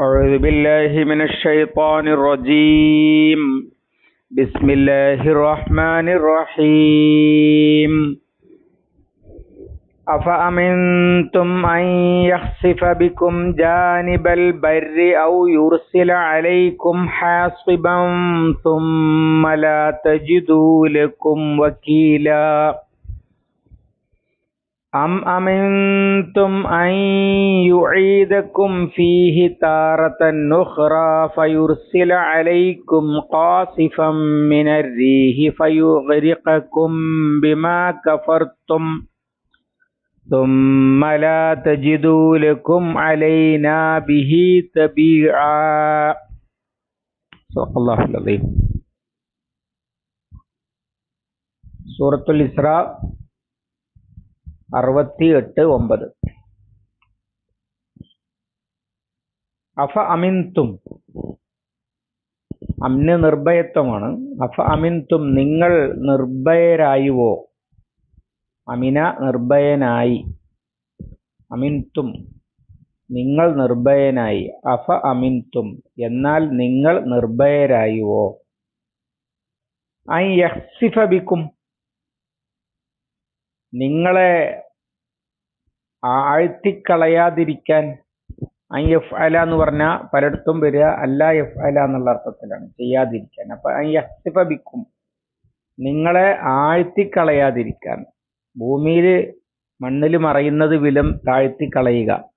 أعوذ بالله من الشيطان الرجيم. بسم الله الرحمن الرحيم. أفأمنتم أن يخسف بكم جانب البر أو يرسل عليكم حاصبا ثم لا تجدوا لكم وكيلا؟ أم أمنتم أن يعيدكم فيه تارة أخرى فيرسل عليكم قاصفا من الريح فيغرقكم بما كفرتم ثم لا تجدوا لكم علينا به تبيعا. صدق الله العظيم. سورة الإسراء. അറുപത്തി എട്ട് ഒമ്പത്. അഫ അമിൻതും അമിന് നിർഭയത്വമാണ് അഫ അമിൻതും നിങ്ങൾ നിർഭയരായുവോ? അമിന നിർഭയനായി. അമിൻതും നിങ്ങൾ നിർഭയനായി. അഫ അമിൻതും എന്നാൽ നിങ്ങൾ നിർഭയരായുവോ? ഐ യഹ്സിഫ ബിക്കും നിങ്ങളെ ആഴ്ത്തിക്കളയാതിരിക്കാൻ ഐ എഫ് അല എന്ന് പറഞ്ഞാൽ പലയിടത്തും വരിക അല്ല എഫ് അല എന്നുള്ള അർത്ഥത്തിലാണ്. ചെയ്യാതിരിക്കാൻ. അപ്പൊ ഐ നിങ്ങളെ ആഴ്ത്തിക്കളയാതിരിക്കാൻ. ഭൂമിയിൽ മണ്ണിൽ മറയുന്നത് വിലം താഴ്ത്തിക്കളയുക.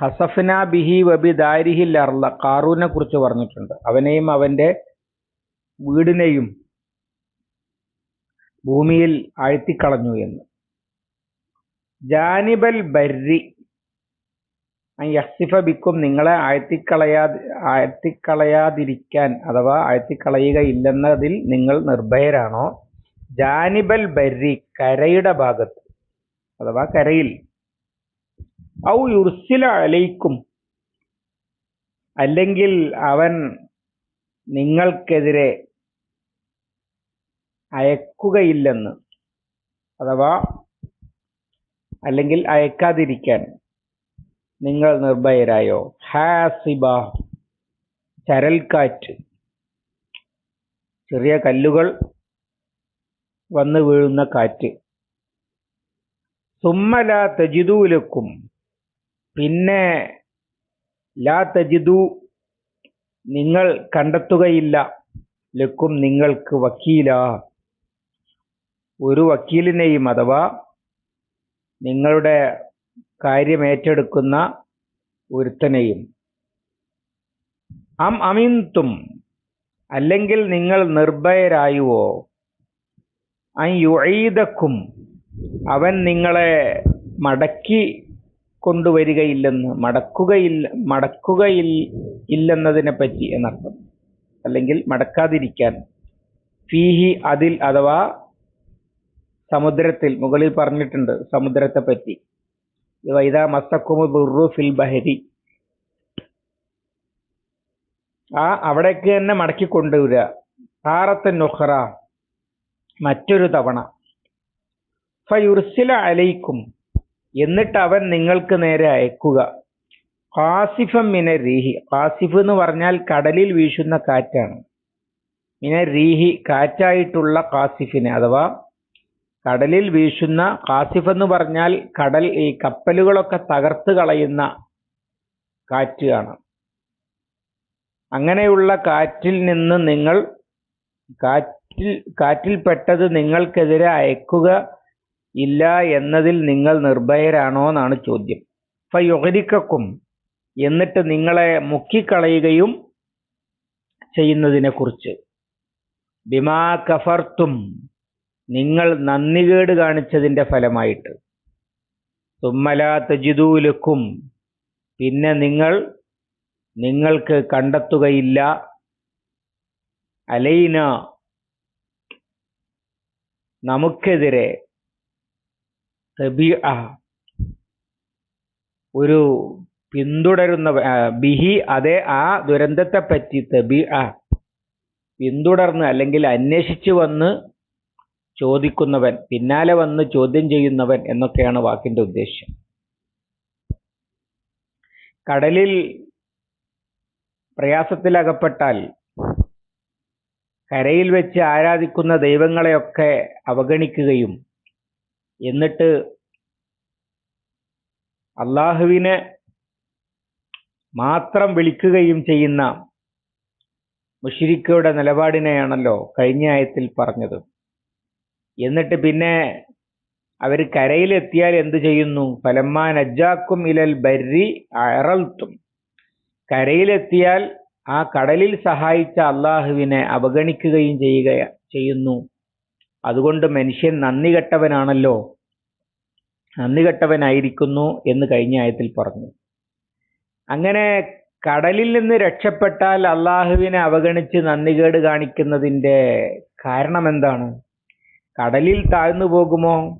ഹസഫന ബിഹി വബി ദാരിഹിൽ അർല കാറൂനെ കുറിച്ച് പറഞ്ഞിട്ടുണ്ട്. അവനെയും അവന്റെ വീടിനെയും ഭൂമിയിൽ ആഴ്ത്തിക്കളഞ്ഞു എന്ന്. ജാനിബൽ ബർരി യഹ്സിഫ ബിക്കും നിങ്ങളെ ആഴ്ത്തിക്കളയാ ആഴ്ത്തിക്കളയാതിരിക്കാൻ അഥവാ ആഴ്ത്തിക്കളയുകയില്ലെന്നതിൽ നിങ്ങൾ നിർഭയരാണോ? ജാനിബൽ ബർരി കരയുടെ ഭാഗത്ത് അഥവാ കരയിൽ. ഔ യുർസില അലയിക്കും അല്ലെങ്കിൽ അവൻ നിങ്ങൾക്കെതിരെ അയക്കുകയില്ലെന്ന് അഥവാ അല്ലെങ്കിൽ അയക്കാതിരിക്കാൻ നിങ്ങൾ നിർഭയരായോ? ഹാസിബ ചരൽക്കാറ്റ്. ചെറിയ കല്ലുകൾ വന്നു വീഴുന്ന കാറ്റ്. സുമ്മല തജിദൂലക്കും പിന്നെ ലാ തജിദു നിങ്ങൾ കണ്ടെത്തുകയില്ല. ലക്കും നിങ്ങൾക്ക് വക്കീല. ഒരു വക്കീലിനെയും അഥവാ നിങ്ങളുടെ കാര്യം ഏറ്റെടുക്കുന്ന ഒരുത്തനെയും. അം അമിന്തും അല്ലെങ്കിൽ നിങ്ങൾ നിർഭയരായുവോ? അയ്യുഴീതക്കും അവൻ നിങ്ങളെ മടക്കി കൊണ്ടുവരികയില്ലെന്ന് മടക്കുകയില്ല മടക്കുകയിൽ ഇല്ലെന്നതിനെ പറ്റി എന്നർത്ഥം. അല്ലെങ്കിൽ മടക്കാതിരിക്കാൻ. ഫീഹി അതിൽ അഥവാ സമുദ്രത്തിൽ മുകളിൽ പറഞ്ഞിട്ടുണ്ട് സമുദ്രത്തെ പറ്റി വൈദ മസ്തക്കുമു ഫിൽ ബഹരി. ആ അവിടേക്ക് തന്നെ മടക്കി കൊണ്ടുവരിക. താറത്ത് നുഹ്റ മറ്റൊരു തവണ. ഫയുർസില അലൈക്കും എന്നിട്ട് അവൻ നിങ്ങൾക്ക് നേരെ അയക്കുക. കാസിഫം മിന റീഹി കാസിഫ് എന്ന് പറഞ്ഞാൽ കടലിൽ വീശുന്ന കാറ്റാണ്. മിന റീഹി കാറ്റായിട്ടുള്ള കാസിഫിനെ അഥവാ കടലിൽ വീശുന്ന കാസിഫ് എന്ന് പറഞ്ഞാൽ കടൽ ഈ കപ്പലുകളൊക്കെ തകർത്ത് കളയുന്ന കാറ്റാണ് അങ്ങനെയുള്ള കാറ്റിൽ നിന്ന് നിങ്ങൾ കാറ്റിൽ കാറ്റിൽപ്പെട്ടത് നിങ്ങൾക്കെതിരെ അയക്കുക ഇല്ല എന്നതിൽ നിങ്ങൾ നിർഭയരാണോ എന്നാണ് ചോദ്യം. ഫയൊഹരിക്കും എന്നിട്ട് നിങ്ങളെ മുക്കിക്കളയുകയും ചെയ്യുന്നതിനെ കുറിച്ച് ബിമാ കഫർത്തും നിങ്ങൾ നന്ദികേട് കാണിച്ചതിന്റെ ഫലമായിട്ട്. തുമ്മലാ തജിദൂലുക്കും പിന്നെ നിങ്ങൾ നിങ്ങൾക്ക് കണ്ടെത്തുകയില്ല. അലൈന നമുക്കെതിരെ ഒരു പിന്തുടരുന്ന ബിഹി അതെ ആ ദുരന്തത്തെ പറ്റി തബി പിന്തുടർന്ന് അല്ലെങ്കിൽ അന്വേഷിച്ചു വന്ന് ചോദിക്കുന്നവൻ പിന്നാലെ വന്ന് ചോദ്യം ചെയ്യുന്നവൻ എന്നൊക്കെയാണ് വാക്കിന്റെ ഉദ്ദേശ്യം. കടലിൽ പ്രയാസത്തിലകപ്പെട്ടാൽ കരയിൽ വെച്ച് ആരാധിക്കുന്ന ദൈവങ്ങളെയൊക്കെ അവഗണിക്കുകയും എന്നിട്ട് അള്ളാഹുവിനെ മാത്രം വിളിക്കുകയും ചെയ്യുന്ന മുഷിരിക്കയുടെ നിലപാടിനെയാണല്ലോ കഴിഞ്ഞ ആയത്തിൽ പറഞ്ഞത്. എന്നിട്ട് പിന്നെ അവർ കരയിലെത്തിയാൽ എന്ത് ചെയ്യുന്നു? ഫലമ്മാ നജ്ജാക്കും ഇലൽ ബരി അറൽത്തും. കരയിലെത്തിയാൽ ആ കടലിൽ സഹായിച്ച അള്ളാഹുവിനെ അവഗണിക്കുകയും ചെയ്യുക ചെയ്യുന്നു. അതുകൊണ്ട് മനുഷ്യൻ നന്ദി കെട്ടവനാണല്ലോ. നന്ദി കെട്ടവനായിരിക്കുന്നു എന്ന് കഴിഞ്ഞ ആയത്തിൽ പറഞ്ഞു. അങ്ങനെ കടലിൽ നിന്ന് രക്ഷപ്പെട്ടാൽ അള്ളാഹുവിനെ അവഗണിച്ച് നന്ദികേട് കാണിക്കുന്നതിന്റെ കാരണം എന്താണ്? കടലിൽ താഴ്ന്നു പോകുമോ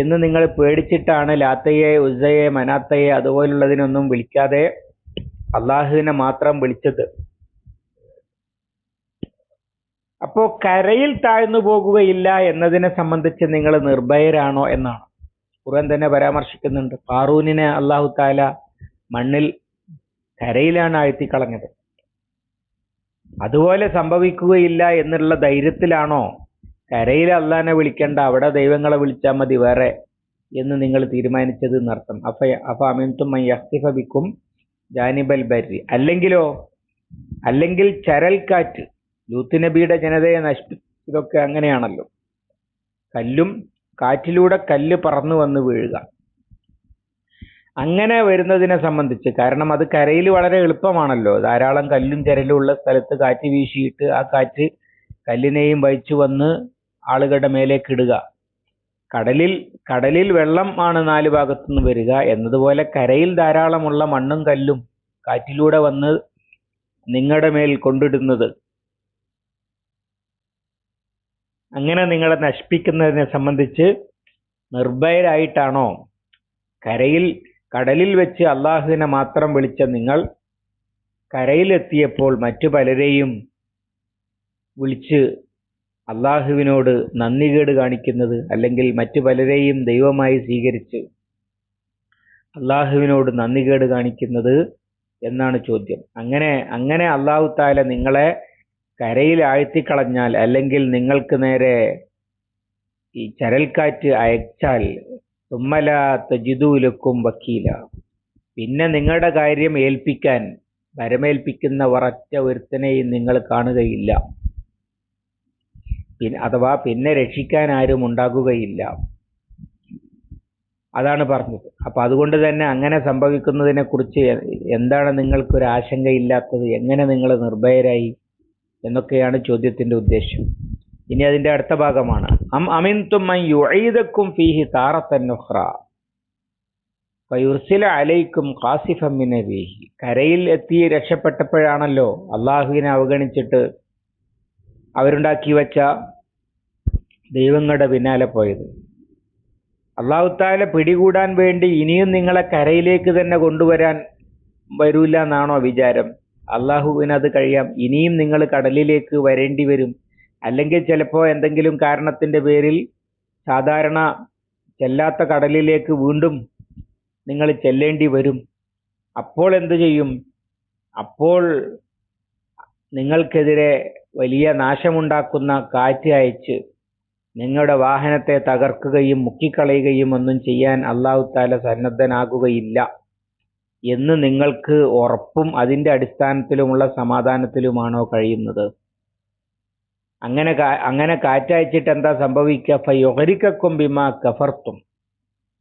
എന്ന് നിങ്ങൾ പേടിച്ചിട്ടാണ് ലാത്തയെ ഉസയെ മനാത്തയെ അതുപോലുള്ളതിനൊന്നും വിളിക്കാതെ അള്ളാഹുവിനെ മാത്രം വിളിച്ചത്. അപ്പോ കരയിൽ താഴ്ന്നു പോകുകയില്ല എന്നതിനെ സംബന്ധിച്ച് നിങ്ങൾ നിർഭയരാണോ എന്നാണ്. ഖുർആൻ തന്നെ പരാമർശിക്കുന്നുണ്ട്. ഫാറൂനിനെ അള്ളാഹു താല മണ്ണിൽ കരയിലാണ് ആഴ്ത്തിക്കളഞ്ഞത്. അതുപോലെ സംഭവിക്കുകയില്ല എന്നുള്ള ധൈര്യത്തിലാണോ കരയിൽ അള്ളാനെ വിളിക്കണ്ട അവിടെ ദൈവങ്ങളെ വിളിച്ചാൽ മതി വേറെ എന്ന് നിങ്ങൾ തീരുമാനിച്ചത് എന്നർത്ഥം. അഫ അഫ അമിൻതും യഹ്തിഫബിക്കും ജാനിബൽ ബരി. അല്ലെങ്കിലോ അല്ലെങ്കിൽ ചരൽക്കാറ്റ് ലൂത്ത് നബിയുടെ ജനതയെ നശിപ്പിച്ചതൊക്കെ അങ്ങനെയാണല്ലോ. കല്ലും കാറ്റിലൂടെ കല്ല് പറന്നു വന്ന് വീഴുക. അങ്ങനെ വരുന്നതിനെ സംബന്ധിച്ച് കാരണം അത് കരയിൽ വളരെ എളുപ്പമാണല്ലോ. ധാരാളം കല്ലും ചരലും ഉള്ള സ്ഥലത്ത് കാറ്റ് വീശിയിട്ട് ആ കാറ്റ് കല്ലിനെയും വഹിച്ചു വന്ന് ആളുകളുടെ മേലേക്ക് ഇടുക. കടലിൽ കടലിൽ വെള്ളം ആണ് നാല് ഭാഗത്തുനിന്ന് വരിക. എന്നതുപോലെ കരയിൽ ധാരാളമുള്ള മണ്ണും കല്ലും കാറ്റിലൂടെ വന്ന് നിങ്ങളുടെ മേൽ കൊണ്ടിടുന്നത്. അങ്ങനെ നിങ്ങളെ നശിപ്പിക്കുന്നതിനെ സംബന്ധിച്ച് നിർഭയരായിട്ടാണോ? കരയിൽ കടലിൽ വെച്ച് അള്ളാഹുവിനെ മാത്രം വിളിച്ച നിങ്ങൾ കരയിലെത്തിയപ്പോൾ മറ്റു പലരെയും വിളിച്ച് അള്ളാഹുവിനോട് നന്ദികേട് കാണിക്കുന്നത് അല്ലെങ്കിൽ മറ്റു പലരെയും ദൈവമായി സ്വീകരിച്ച് അള്ളാഹുവിനോട് നന്ദികേട് കാണിക്കുന്നത് എന്നാണ് ചോദ്യം. അങ്ങനെ അങ്ങനെ അള്ളാഹു താല നിങ്ങളെ കരയിൽ ആഴ്ത്തിക്കളഞ്ഞാൽ അല്ലെങ്കിൽ നിങ്ങൾക്ക് നേരെ ഈ ചരൽക്കാറ്റ് അയച്ചാൽ തുമ്മല തജിദൂലക്കും വക്കീല. പിന്നെ നിങ്ങളുടെ കാര്യം ഏൽപ്പിക്കാൻ വരമേൽപ്പിക്കുന്ന ഒരൊറ്റ ഒരുത്തനെയും നിങ്ങൾ കാണുകയില്ല. അഥവാ പിന്നെ രക്ഷിക്കാൻ ആരും ഉണ്ടാകുകയില്ല. അതാണ് പറഞ്ഞത്. അപ്പൊ അതുകൊണ്ട് തന്നെ അങ്ങനെ സംഭവിക്കുന്നതിനെ കുറിച്ച് എന്താണ് നിങ്ങൾക്കൊരു ആശങ്കയില്ലാത്തത്? എങ്ങനെ നിങ്ങൾ നിർഭയരായി? എന്നൊക്കെയാണ് ചോദ്യത്തിന്റെ ഉദ്ദേശം. ഇനി അതിന്റെ അടുത്ത ഭാഗമാണ്. അം അമിൻതും ഫീഹി താറത്തൻ നുഹ്റ ഫയുർസില അലൈക്കും ഖാസിഫം മിന കരയിൽ എത്തി രക്ഷപ്പെട്ടപ്പോഴാണല്ലോ അള്ളാഹുവിനെ അവഗണിച്ചിട്ട് അവരുണ്ടാക്കി വെച്ച ദൈവങ്ങളുടെ പിന്നാലെ പോയത്. അള്ളാഹുത്താല പിടികൂടാൻ വേണ്ടി ഇനിയും നിങ്ങളെ കരയിലേക്ക് തന്നെ കൊണ്ടുവരാൻ വരൂല എന്നാണോ വിചാരം. അള്ളാഹുവിന് അത് കഴിയാം. ഇനിയും നിങ്ങൾ കടലിലേക്ക് വരേണ്ടി വരും. അല്ലെങ്കിൽ ചിലപ്പോൾ എന്തെങ്കിലും കാരണത്തിന്റെ പേരിൽ സാധാരണ ചെല്ലാത്ത കടലിലേക്ക് വീണ്ടും നിങ്ങൾ ചെല്ലേണ്ടി വരും. അപ്പോൾ എന്തു ചെയ്യും? അപ്പോൾ നിങ്ങൾക്കെതിരെ വലിയ നാശമുണ്ടാക്കുന്ന കാറ്റ് അയച്ച് നിങ്ങളുടെ വാഹനത്തെ തകർക്കുകയും മുക്കിക്കളയുകയും ഒന്നും ചെയ്യാൻ അള്ളാഹു താല സന്നദ്ധനാകുകയില്ല എന്ന് നിങ്ങൾക്ക് ഉറപ്പും അതിന്റെ അടിസ്ഥാനത്തിലുമുള്ള സമാധാനത്തിലുമാണോ കഴിയുന്നത്? അങ്ങനെ അങ്ങനെ കാറ്റയച്ചിട്ട് എന്താ സംഭവിക്കുക? ഫയൊഹരിക്കും ബിമാ കഫർത്തും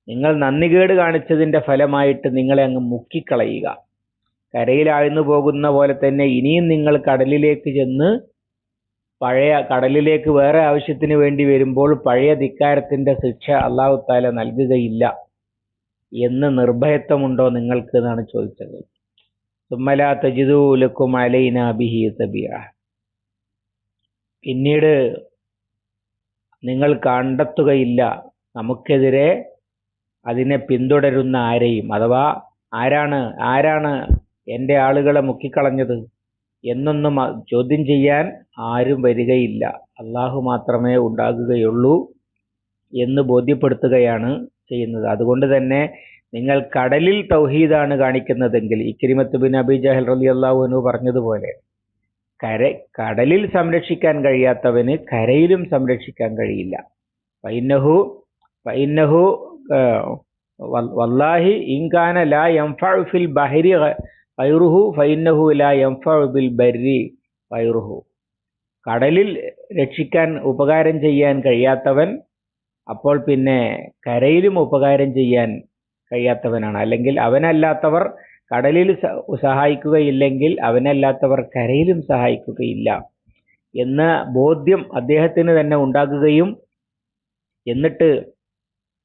നിങ്ങൾ നന്ദികേട് കാണിച്ചതിന്റെ ഫലമായിട്ട് നിങ്ങളെ അങ്ങ് മുക്കിക്കളയുക. കരയിൽ ആഴ്ന്നു പോകുന്ന പോലെ തന്നെ ഇനിയും നിങ്ങൾ കടലിലേക്ക് ചെന്ന് പഴയ കടലിലേക്ക് വേറെ ആവശ്യത്തിന് വേണ്ടി വരുമ്പോൾ പഴയ ധിക്കാരത്തിന്റെ ശിക്ഷ അള്ളാഹു താല നൽകുകയില്ല എന്ന് നിർഭയത്വമുണ്ടോ നിങ്ങൾക്ക് എന്നാണ് ചോദിച്ചത്. സുമ്മല തജിദൂലക്കും അലൈന ബിഹി തബിയ പിന്നീട് നിങ്ങൾ കണ്ടെത്തുകയില്ല നമുക്കെതിരെ അതിനെ പിന്തുടരുന്ന ആരെയും അഥവാ ആരാണ് ആരാണ് എന്റെ ആളുകളെ മുക്കിക്കളഞ്ഞത് എന്നൊന്നും ചോദ്യം ചെയ്യാൻ ആരും വരികയില്ല. അള്ളാഹു മാത്രമേ ഉണ്ടാകുകയുള്ളൂ എന്ന് ബോധ്യപ്പെടുത്തുകയാണ് ചെയ്യുന്നത്. അതുകൊണ്ട് തന്നെ നിങ്ങൾ കടലിൽ തൗഹീദാണ് കാണിക്കുന്നതെങ്കിൽ ഇക്രിമത്ത് ബിൻ അബി ജഹൽ റലി അള്ളാഹുനു പറഞ്ഞതുപോലെ കര കടലിൽ സംരക്ഷിക്കാൻ കഴിയാത്തവന് കരയിലും സംരക്ഷിക്കാൻ കഴിയില്ല. പൈനഹു പൈനഹു വല്ലാഹി ഇൻകാന ലാ ഫിൽ ബഹരി ഗൈറുഹു ഫൈനഹു ലാ ബിൽ ബർരി ഗൈറുഹു കടലിൽ രക്ഷിക്കാൻ ഉപകാരം ചെയ്യാൻ കഴിയാത്തവൻ അപ്പോൾ പിന്നെ കരയിലും ഉപകാരം ചെയ്യാൻ കഴിയാത്തവനാണ്. അല്ലെങ്കിൽ അവനല്ലാത്തവർ കടലിൽ സഹായിക്കുകയില്ലെങ്കിൽ അവനല്ലാത്തവർ കരയിലും സഹായിക്കുകയില്ല എന്ന ബോധ്യം അദ്ദേഹത്തിന് തന്നെ ഉണ്ടാകുകയും എന്നിട്ട്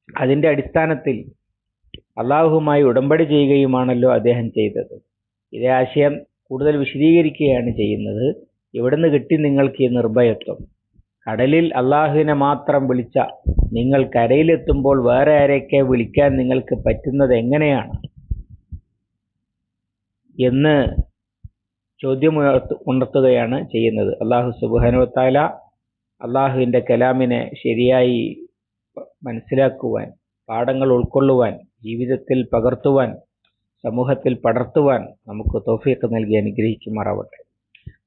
അതിന്റെ അടിസ്ഥാനത്തിൽ അള്ളാഹുമായി ഉടമ്പടി ചെയ്യുകയുമാണല്ലോ അദ്ദേഹം ചെയ്തത്. ഇതേ ആശയം കൂടുതൽ വിശദീകരിക്കുകയാണ് ചെയ്യുന്നത്. എവിടുന്ന് കിട്ടി നിങ്ങൾക്ക് ഈ നിർഭയത്വം? കടലിൽ അള്ളാഹുവിനെ മാത്രം വിളിച്ച നിങ്ങൾ കരയിലെത്തുമ്പോൾ വേറെ ആരെയൊക്കെ വിളിക്കാൻ നിങ്ങൾക്ക് പറ്റുന്നത് എങ്ങനെയാണ്? എന്ന് ചോദ്യം ഉണർത്തുകയാണ് ചെയ്യുന്നത്. അള്ളാഹു സുബാനുവത്താല അള്ളാഹുവിന്റെ കലാമിനെ ശരിയായി മനസ്സിലാക്കുവാൻ പാഠങ്ങൾ ഉൾക്കൊള്ളുവാൻ ജീവിതത്തിൽ പകർത്തുവാൻ സമൂഹത്തിൽ പടർത്തുവാൻ നമുക്ക് തോഫീക്ക് നൽകി അനുഗ്രഹിക്കുമാറാവട്ടെ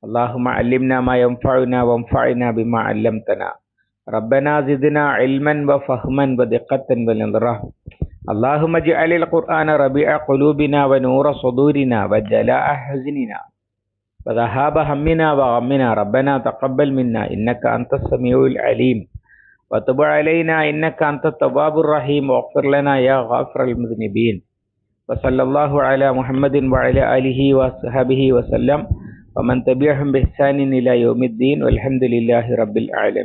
اللهم علمنا ما ينفعنا وانفعنا بما علمتنا ربنا زدنا علما وفهما ودقة ونظرة اللهم اجعل القرآن ربيع قلوبنا ونور صدورنا وجلاء حزننا وذهاب همنا وغمنا ربنا تقبل منا إنك أنت السميع العليم وتب علينا إنك أنت التواب الرحيم واغفر لنا يا غافر المذنبين وصلى الله على محمد وعلى آله وصحبه وسلم ومن تبعهم بإحسان إلى يوم الدين والحمد لله رب العالمين